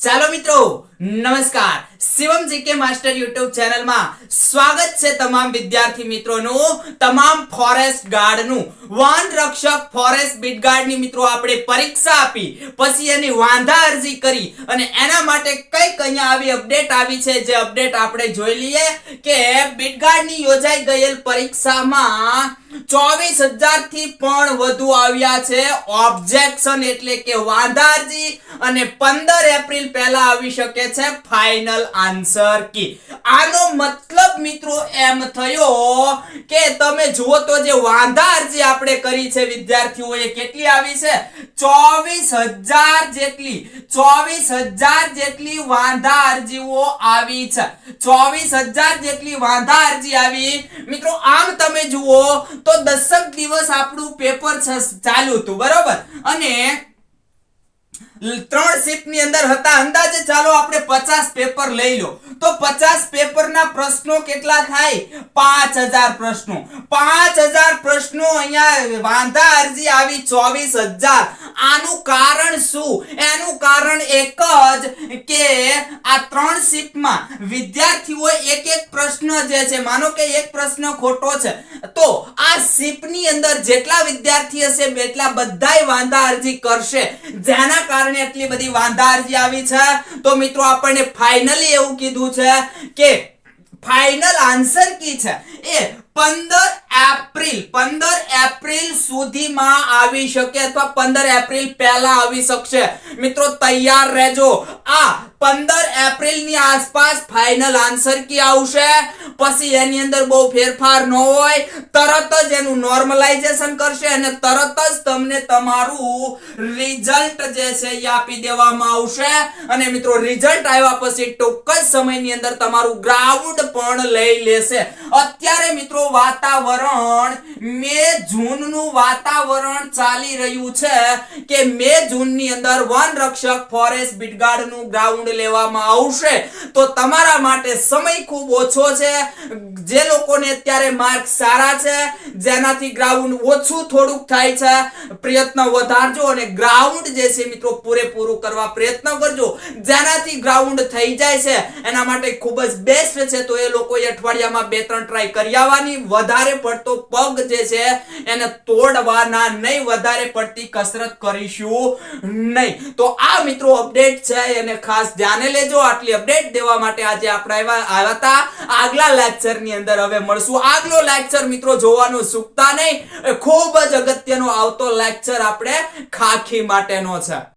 ચાલો મિત્રો નમસ્કાર. શિવમ જીકે માસ્ટર યુટ્યુબ ચેનલમાં સ્વાગત છે તમામ વિદ્યાર્થી મિત્રોનું, તમામ ફોરેસ્ટ ગાર્ડનું વન રક્ષક ફોરેસ્ટ બીટ ગાર્ડની મિત્રો આપણે પરીક્ષા આપી, પછી એની વાંધા અરજી કરી અને એના માટે કંઈક અહીંયા આવી અપડેટ આવી છે. જે અપડેટ આપણે જોઈ લઈએ કે બીટ ગાર્ડની યોજાઈ ગયેલ પરીક્ષામાં ચોવીસ હજારથી પણ વધુ આવ્યા છે. ઓબ્જેક્શન એટલે કે વાંધા અરજી અને પંદર એપ્રિલ પહેલા આવી શકે છે ફાઇનલ આન્સર કી. આનો મતલબ મિત્રો એમ થયો કે તમે જુઓ તો જે વાંધાર જે આપણે કરી છે વિદ્યાર્થીઓએ કેટલી આવી છે? ચોવીસ હજાર જેટલી, ચોવીસ હજાર જેટલી વાંધા અરજીઓ આવી છે. ચોવીસ હજાર જેટલી વાંધા અરજી આવી. મિત્રો, આમ તમે જુઓ તો દસક દિવસ આપણું પેપર ચાલુ હતું, બરોબર? અને ત્રણ શિફ્ટની અંદર હતા. અંદાજે ચાલો આપણે પચાસ પેપર લઈ લો. તો પચાસ પેપરના પ્રશ્નો કેટલા થાય? પાંચ હજાર પ્રશ્નો. પાંચ હજાર પ્રશ્નો અહીંયા વાંધા અરજી આવી ચોવીસ હજાર. આનું તો જેટલા વિદ્યાર્થી હશે, એટલા બધાય વાંધા અરજી કરશે. જેના કારણે એટલી બધી વાંધા અરજી આવી છે? તો મિત્રો, આપણને ફાઇનલી એવું કીધું છે કે ફાઇનલ આન્સર કી છે? એ પંદર એપ્રિલ, પંદર એપ્રિલ સુધીમાં આવી શકે અથવા પંદર એપ્રિલ પહેલા આવી શકશે. મિત્રો, તૈયાર રહેજો. આ પંદર એપ્રિલની આસપાસ ફાઇનલ આન્સર કી આવશે? પછી એની અંદર બહુ ફેરફાર ન હોય, તરત જ એનું નોર્મલાઇઝેશન કરશે અને તરત જ તમને તમારું રિઝલ્ટ જે છે એ આપી દેવામાં આવશે. અને મિત્રો રિઝલ્ટ આવ્યા પછી ટૂંક જ સમયની અંદર તમારું ગ્રાઉન્ડ પણ લઈ લેશે. અત્યારે મિત્રો, વાતાવરણ મે જૂનનું વાતાવરણ ચાલી રહ્યું છે કે મે જૂનની અંદર વન રક્ષક ફોરેસ્ટ બીટગાર્ડનું ગ્રાઉન્ડ લેવામાં આવશે. તો તમારા માટે સમય ખૂબ ઓછો છે. જે લોકોને અત્યારે માર્ક સારા છે, જેનાથી ગ્રાઉન્ડ ઓછું થોડુંક થાય છે, પ્રયત્ન વધારજો અને ગ્રાઉન્ડ જે છે મિત્રો પૂરેપૂરું કરવા પ્રયત્ન કરજો. જેનાથી ગ્રાઉન્ડ થઈ જાય છે, એના માટે ખૂબ જ બેસ્ટ છે. તો એ લોકોએ અઠવાડિયામાં બે ત્રણ ટ્રાય કરી આવવાની. વધારે પડતો પગ જે છે, એને તોડવાના નહીં. વધારે પડતી કસરત કરીશું નહીં. તો આ મિત્રો અપડેટ છે, એને ખાસ ધ્યાને લેજો, આટલી અપડેટ દેવા માટે આજે આપણે આવ્યા આવ્યા હતા. આગલા લેક્ચરની અંદર હવે મળશું. આગલો લેક્ચર મિત્રો જોવાનું ચૂકતા નહીં. ખૂબ જ અગત્યનો આવતો લેક્ચર આપણે ખાખી માટેનો છે.